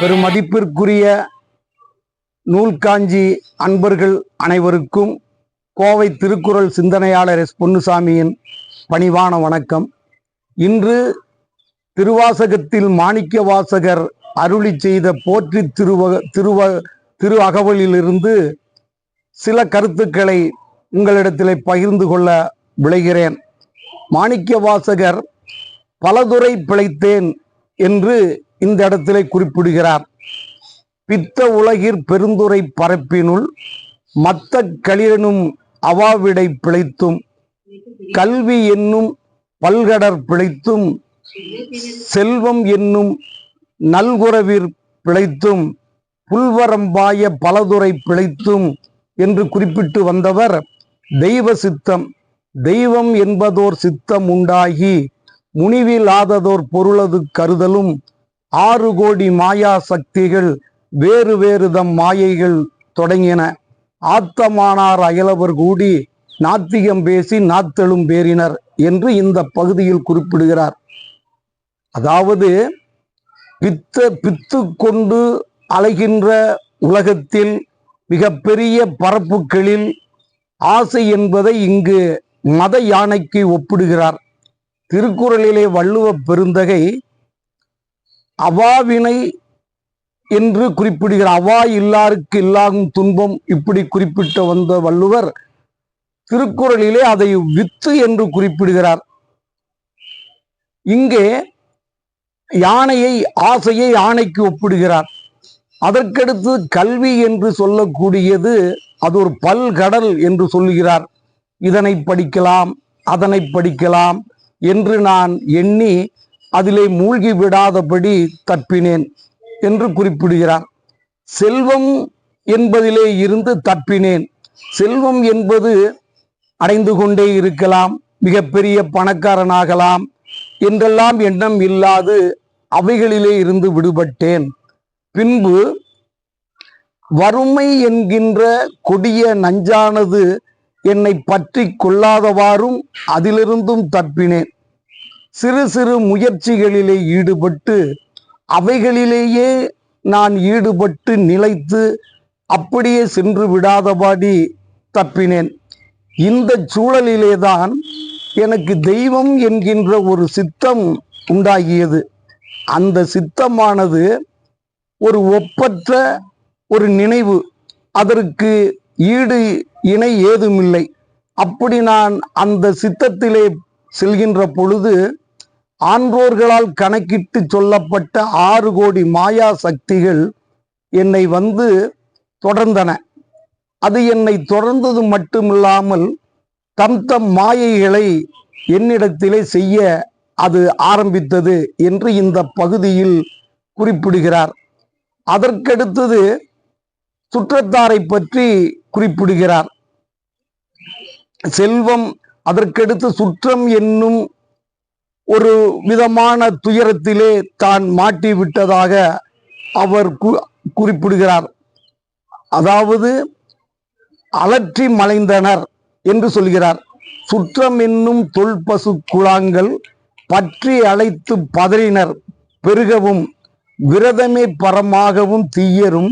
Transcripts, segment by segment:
பெருமதிப்பிற்குரிய நூல்காஞ்சி அன்பர்கள் அனைவருக்கும் கோவை திருக்குறள் சிந்தனையாளர் எஸ். பொன்னுசாமியின் பணிவான வணக்கம். இன்று திருவாசகத்தில் மாணிக்க வாசகர் அருளி செய்த போற்றி திருவ திருவ திரு அகவலிலிருந்து சில கருத்துக்களை உங்களிடத்தில் பகிர்ந்து கொள்ள விளைகிறேன். மாணிக்க வாசகர் பலதுறை பிழைத்தேன். என்று இந்த இடத்திலே குறிப்பிடுகிறார். பித்த உலகிற் பெருந்துரை பரப்பினுள் மத்த களிரனும் அவாவிடை பிழைத்தும் கல்வி என்னும் பல்கடற் பிழைத்தும் செல்வம் என்னும் நல்குறவிற் பிழைத்தும் புல்வரம்பாய பலதுறை பிழைத்தும் என்று குறிப்பிட்டு வந்தவர் தெய்வ சித்தம். தெய்வம் என்பதோர் சித்தம் உண்டாகி முனிவிலாததோர் பொருளது கருதலும் ஆறு கோடி மாயா சக்திகள் வேறு வேறு தம் மாயைகள் தொடங்கின. ஆத்தமானார் அயலவர் கூடி நாத்திகம் பேசி நாத்தெழும் பேரினர் என்று இந்த பகுதியில் குறிப்பிடுகிறார். அதாவது பித்த பித்து கொண்டு அலைகின்ற உலகத்தில் மிகப்பெரிய பரப்புகளில் ஆசை என்பதை இங்கு மத யானைக்கு ஒப்பிடுகிறார். திருக்குறளிலே வள்ளுவ பெருந்தகை அவாவினை என்று குறிப்பிடுகிறார் அவா இல்லாருக்கு இல்லாகும் துன்பம் இப்படி குறிப்பிட்டு வந்த வள்ளுவர் திருக்குறளிலே அதை வித்து என்று குறிப்பிடுகிறார். இங்கே யானையை ஆசையை யானைக்கு ஒப்பிடுகிறார். அதற்கடுத்து கல்வி என்று சொல்லக்கூடியது அது ஒரு பல்கடல் என்று சொல்லுகிறார். இதனை படிக்கலாம் அதனை படிக்கலாம் என்று நான் எண்ணி அதிலே மூழ்கி விடாதபடி தப்பினேன் என்று குறிப்பிடுகிறார். செல்வம் என்பதிலே இருந்து தப்பினேன். செல்வம் என்பது அடைந்து கொண்டே இருக்கலாம் மிகப்பெரிய பணக்காரனாகலாம் என்றெல்லாம் எண்ணம் இல்லாது அவைகளிலே இருந்து விடுபட்டேன். பின்பு வறுமை என்கின்ற கொடிய நஞ்சானது என்னை பற்றி கொள்ளாதவாறும் அதிலிருந்தும் தப்பினேன். சிறு சிறு முயற்சிகளிலே ஈடுபட்டு அவைகளிலேயே நான் ஈடுபட்டு நிலைத்து அப்படியே சென்று விடாதபாடி தப்பினேன். இந்த சூழலிலேதான் எனக்கு தெய்வம் என்கின்ற ஒரு சித்தம் உண்டாகியது. அந்த சித்தமானது ஒரு ஒப்பற்ற ஒரு நினைவு. அதற்கு ஈடு இணை ஏதுமில்லை. அப்படி நான் அந்த சித்தத்திலே செல்கின்ற பொழுது ஆன்றோர்களால் கணக்கிட்டு சொல்லப்பட்ட ஆறு கோடி மாயா சக்திகள் என்னை வந்து தொடர்ந்தன. அது என்னை தொடர்ந்தது மட்டுமில்லாமல் தம் தம் மாயைகளை என்னிடத்திலே செய்ய அது ஆரம்பித்தது என்று இந்த பகுதியில் குறிப்பிடுகிறார். அதற்கடுத்தது சுற்றத்தாரை பற்றி குறிப்பிடுகிறார். செல்வம் அதற்கடுத்து சுற்றம் என்னும் ஒரு விதமான துயரத்திலே தான் மாட்டி விட்டதாக அவர் கு- குறிப்பிடுகிறார். அதாவது அலற்றி மலைந்தனர் என்று சொல்கிறார். சுற்றம் என்னும் தொல்பசு குழாங்கள் பற்றி அழைத்து பதறினர். பெருகவும் விரதமே பரமாகவும் தீயரும்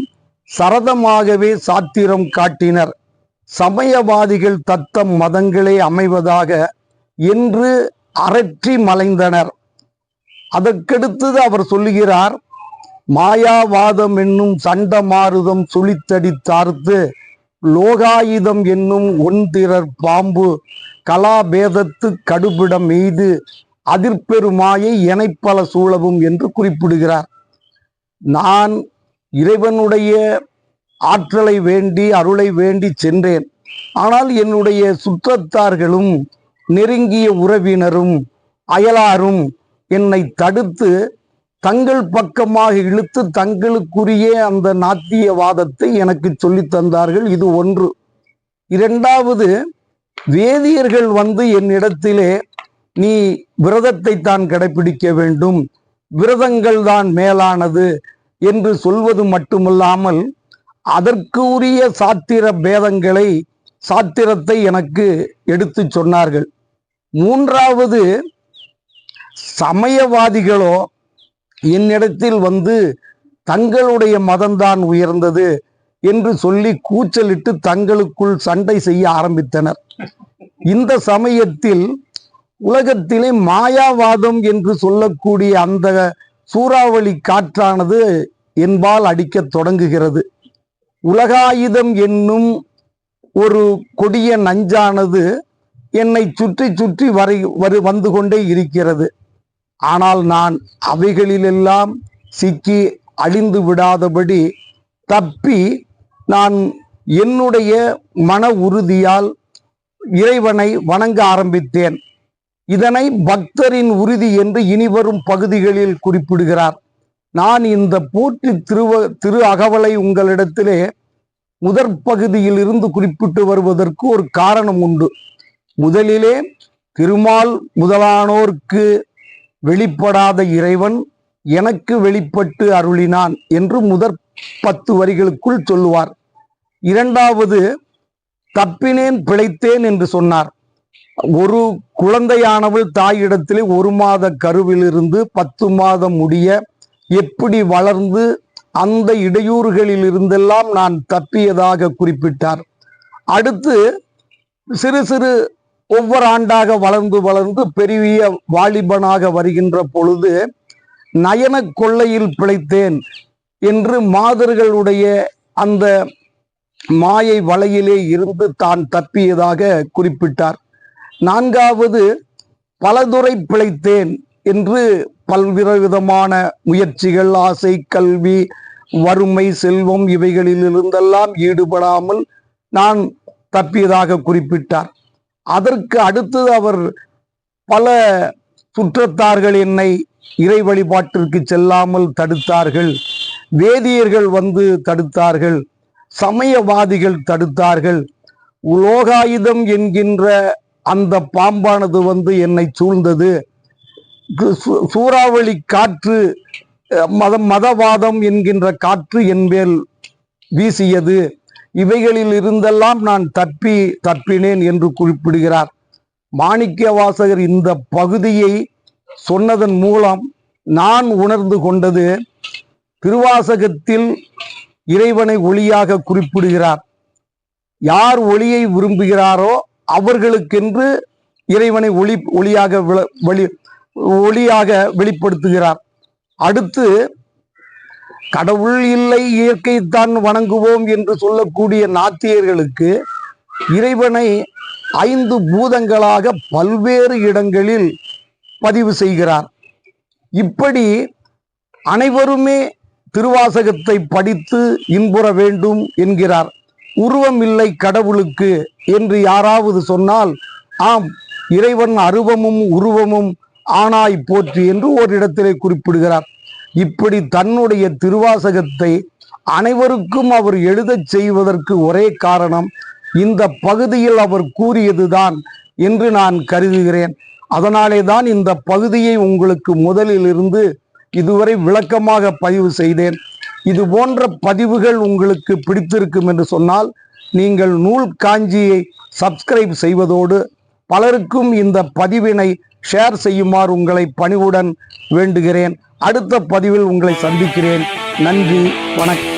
சரதமாகவே சாத்திரம் காட்டினர். சமயவாதிகள் தத்தம் மதங்களே அமைவதாக என்று அரற்றி மலைந்தனர். அதற்கடுத்தது அவர் சொல்லுகிறார் மாயாவாதம் என்னும் சண்ட மாருதம் சுழித்தடி தார்த்து லோகாயுதம் என்னும் ஒன்திரர் பாம்பு கலாபேதத்து கடுபிடம் மீது அதிர்பெருமாயை எனைப்பல சூழவும் என்று குறிப்பிடுகிறார். நான் இறைவனுடைய ஆற்றலை வேண்டி அருளை வேண்டி சென்றேன். ஆனால் என்னுடைய சுற்றத்தார்களும் நெருங்கிய உறவினரும் அயலாரும் என்னை தடுத்து தங்கள் பக்கமாக இழுத்து தங்களுக்குரிய அந்த நாத்தியவாதத்தை எனக்கு சொல்லித் தந்தார்கள். இது ஒன்று. இரண்டாவது வேதியர்கள் வந்து என்னிடத்திலே நீ விரதத்தை தான் கடைபிடிக்க வேண்டும். விரதங்கள் தான் மேலானது என்று சொல்வது மட்டுமல்லாமல் அதற்கு உரிய சாத்திர பேதங்களை சாத்திரத்தை எனக்கு எடுத்துச் சொன்னார்கள். மூன்றாவது சமயவாதிகளோ என்னிடத்தில் வந்து தங்களுடைய மதம்தான் உயர்ந்தது என்று சொல்லி கூச்சலிட்டு தங்களுக்குள் சண்டை செய்ய ஆரம்பித்தனர். இந்த சமயத்தில் உலகத்திலே மாயாவாதம் என்று சொல்லக்கூடிய அந்த சூறாவளி காற்றானது என்பால் அடிக்கத் தொடங்குகிறது. உலகாயுதம் என்னும் ஒரு கொடிய நஞ்சானது என்னை சுற்றி சுற்றி வரை வரு வந்து கொண்டே இருக்கிறது. ஆனால் நான் அவைகளிலெல்லாம் சிக்கி அழிந்து விடாதபடி தப்பி நான் என்னுடைய மன உறுதியால் இறைவனை வணங்க ஆரம்பித்தேன். இதனை பக்தரின் உறுதி என்று இனிவரும் பகுதிகளில் குறிப்பிடுகிறார். நான் இந்த போற்றி திருவ திரு அகவலை உங்களிடத்திலே முதற் பகுதியில் இருந்து குறிப்பிட்டு வருவதற்கு ஒரு காரணம் உண்டு. முதலிலே திருமால் முதலானோர்க்கு வெளிப்படாத இறைவன் எனக்கு வெளிப்பட்டு அருளினான் என்று முதற் பத்து வரிகளுக்குள் சொல்லுவார். இரண்டாவது தப்பினேன் பிழைத்தேன் என்று சொன்னார். ஒரு குழந்தையானவள் தாயிடத்திலே ஒரு மாத கருவிலிருந்து பத்து மாதம் முடிய எப்படி வளர்ந்து அந்த இடையூறுகளில் இருந்தெல்லாம் நான் தப்பியதாக குறிப்பிட்டார். அடுத்து சிறு சிறு ஒவ்வொரு ஆண்டாக வளர்ந்து வளர்ந்து பெரிய வாலிபனாக வருகின்ற பொழுது நயன கொள்ளையில் பிழைத்தேன் என்று மாதர்களுடைய அந்த மாயை வலையிலே இருந்து தான் தப்பியதாக குறிப்பிட்டார். நான்காவது பலதுறை பிழைத்தேன் என்று பல்வேறு விதமான முயற்சிகள் ஆசை கல்வி வறுமை செல்வம் இவைகளில் இருந்தெல்லாம் ஈடுபடாமல் நான் தப்பியதாக குறிப்பிட்டார். அதற்கு அடுத்து அவர் பல சுற்றத்தார்கள் என்னை இறை வழிபாட்டிற்கு செல்லாமல் தடுத்தார்கள். வேதியர்கள் வந்து தடுத்தார்கள். சமயவாதிகள் தடுத்தார்கள். உலோகாயுதம் என்கின்ற அந்த பாம்பானது வந்து என்னை சூழ்ந்தது. சூறாவளி காற்று மதம் மதவாதம் என்கின்ற காற்று என்பேல் வீசியது. இவைகளில் இருந்தெல்லாம் நான் தப்பி தப்பினேன் என்று குறிப்பிடுகிறார். மாணிக்க வாசகர் இந்த பகுதியை சொன்னதன் மூலம் நான் உணர்ந்து கொண்டது திருவாசகத்தில் இறைவனை ஒளியாக குறிப்பிடுகிறார். யார் ஒளியை விரும்புகிறாரோ அவர்களுக்கென்று இறைவனை ஒளி ஒளியாக விள- வழி ஒளியாக வெளிப்படுத்துகிறார். அடுத்து கடவுள் இல்லை இயற்கைத்தான் வணங்குவோம் என்று சொல்லக்கூடிய நாத்தியர்களுக்கு இறைவனை ஐந்து பூதங்களாக பல்வேறு இடங்களில் பதிவு செய்கிறார். இப்படி அனைவருமே திருவாசகத்தை படித்து இன்புற வேண்டும் என்கிறார். உருவம் இல்லை கடவுளுக்கு என்று யாராவது சொன்னால் ஆம் இறைவன் அருவமும் உருவமும் ஆனாய் போற்றி என்று ஓரிடத்திலே குறிப்பிடுகிறார். இப்படி தன்னுடைய திருவாசகத்தை அனைவருக்கும் அவர் எழுதச் செய்வதற்கு ஒரே காரணம் இந்த பகுதியில் அவர் கூறியதுதான் என்று நான் கருதுகிறேன். அதனாலே தான் இந்த பகுதியை உங்களுக்கு முதலில் இருந்து இதுவரை விளக்கமாக பதிவு செய்தேன். இது போன்ற பதிவுகள் உங்களுக்கு பிடித்திருக்கும் என்று சொன்னால் நீங்கள் நூல் காஞ்சியை சப்ஸ்கிரைப் செய்வதோடு பலருக்கும் இந்த பதிவினை ஷேர் செய்யுமாறு உங்களை பணிவுடன் வேண்டுகிறேன். அடுத்த பதிவில் உங்களை சந்திக்கிறேன். நன்றி வணக்கம்.